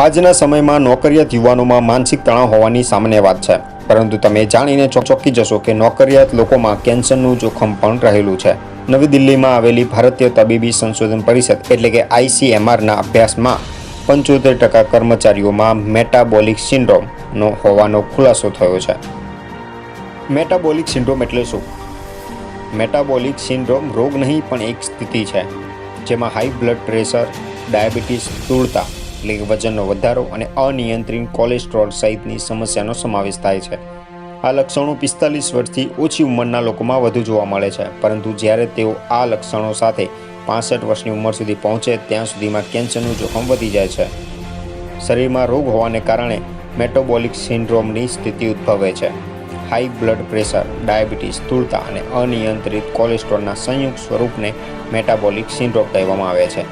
આજના સમયમાં નોકરિયાત યુવાનોમાં માનસિક તણાવ હોવાની સામાન્ય વાત છે. પરંતુ તમે જાણીને ચોંકી જશો કે નોકરિયાત લોકોમાં કેન્સરનું જોખમ પણ રહેલું છે. નવી દિલ્હીમાં આવેલી ભારતીય તબીબી સંશોધન પરિષદ એટલે કે આઈસીએમઆરના અભ્યાસમાં પંચોતેર ટકા કર્મચારીઓમાં મેટાબોલિક સિન્ડ્રોમનો હોવાનો ખુલાસો થયો છે. મેટાબોલિક સિન્ડ્રોમ એટલે શું? મેટાબોલિક સિન્ડ્રોમ રોગ નહીં, પણ એક સ્થિતિ છે, જેમાં હાઈ બ્લડ પ્રેશર, ડાયાબિટીસ સ્થૂળતા એટલે કે વજનનો વધારો અને અનિયંત્રિત કોલેસ્ટ્રોલ સહિતની સમસ્યાનો સમાવેશ થાય છે. આ લક્ષણો પિસ્તાલીસ વર્ષથી ઓછી ઉંમરના લોકોમાં વધુ જોવા મળે છે, પરંતુ જ્યારે તેઓ આ લક્ષણો સાથે પાસઠ વર્ષની ઉંમર સુધી પહોંચે, ત્યાં સુધીમાં કેન્સરનું જોખમ વધી જાય છે. શરીરમાં રોગ હોવાને કારણે મેટાબોલિક સિન્ડ્રોમની સ્થિતિ ઉદ્ભવે છે. હાઈ બ્લડ પ્રેશર, ડાયાબિટીસ, સ્થૂળતા અને અનિયંત્રિત કોલેસ્ટ્રોલના સંયુક્ત સ્વરૂપને મેટાબોલિક સિન્ડ્રોમ કહેવામાં આવે છે.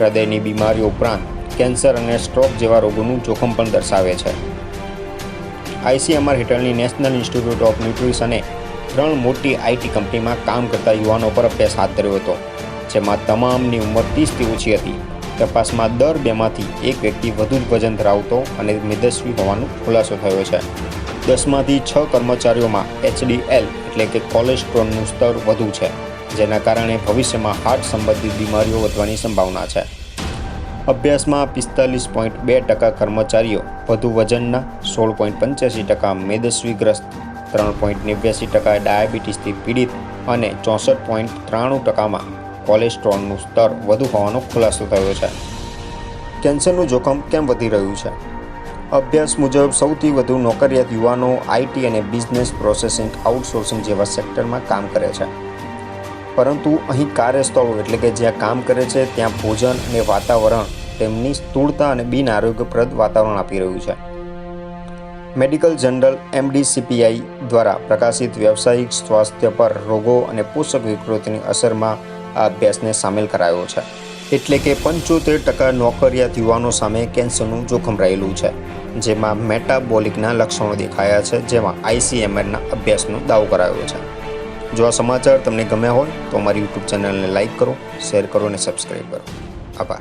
હૃદયની બીમારીઓ ઉપરાંત કેન્સર અને સ્ટ્રોક જેવા રોગોનું જોખમ પણ દર્શાવે છે. આઈસીએમઆર હેઠળની નેશનલ ઇન્સ્ટિટ્યૂટ ઓફ ન્યુટ્રિશને ત્રણ મોટી આઈટી કંપનીમાં કામ કરતા યુવાનો પર અભ્યાસ હાથ ધર્યો હતો, જેમાં તમામની ઉંમર ત્રીસથી ઓછી હતી. તપાસમાં દર બેમાંથી એક વ્યક્તિ વધુ વજન ધરાવતો અને મેદસ્વી હોવાનો ખુલાસો થયો છે. દસમાંથી છ કર્મચારીઓમાં એચડીએલ એટલે કે કોલેસ્ટ્રોલનું સ્તર વધુ છે, જેના કારણે ભવિષ્યમાં હાર્ટ સંબંધિત બીમારીઓ વધવાની સંભાવના છે. અભ્યાસમાં પિસ્તાલીસ પોઈન્ટ બે ટકા કર્મચારીઓ, વધુ વજનના સોળ પોઈન્ટ પંચ્યાસી ટકા મેદસ્વીગ્રસ્ત, ત્રણ પોઈન્ટ નેવ્યાસી ટકા ડાયાબિટીસથી પીડિત અને ચોસઠ પોઈન્ટ ત્રાણું ટકામાં કોલેસ્ટ્રોલનું સ્તર વધુ હોવાનો ખુલાસો થયો છે. કેન્સરનું જોખમ કેમ વધી રહ્યું છે? અભ્યાસ મુજબ સૌથી વધુ નોકરિયાત યુવાનો આઈટી અને બિઝનેસ પ્રોસેસિંગ આઉટસોર્સિંગ જેવા સેક્ટરમાં કામ કરે છે. પરંતુ અહીં કાર્યસ્થળો એટલે કે જ્યાં કામ કરે છે, ત્યાં ભોજન અને વાતાવરણ તેમની સ્થૂળતા અને બિન આરોગ્યપ્રદ વાતાવરણ આપી રહ્યું છે. મેડિકલ જનરલ એમડીસીપીઆઈ દ્વારા પ્રકાશિત વ્યવસાયિક સ્વાસ્થ્ય પર રોગો અને પોષક વિકૃતિની અસરમાં આ અભ્યાસને સામેલ કરાયો છે. એટલે કે પંચોતેર ટકા નોકરિયાત યુવાનો સામે કેન્સરનું જોખમ રહેલું છે, જેમાં મેટાબોલિકના લક્ષણો દેખાયા છે, જેમાં આઈસીએમઆરના અભ્યાસનો દાવો કરાયો છે. જો આ સમાચાર તમને ગમ્યા હોય તો અમારી યુટ્યુબ ચેનલને લાઈક કરો, શેર કરો અને સબસ્ક્રાઈબ કરો. આભાર.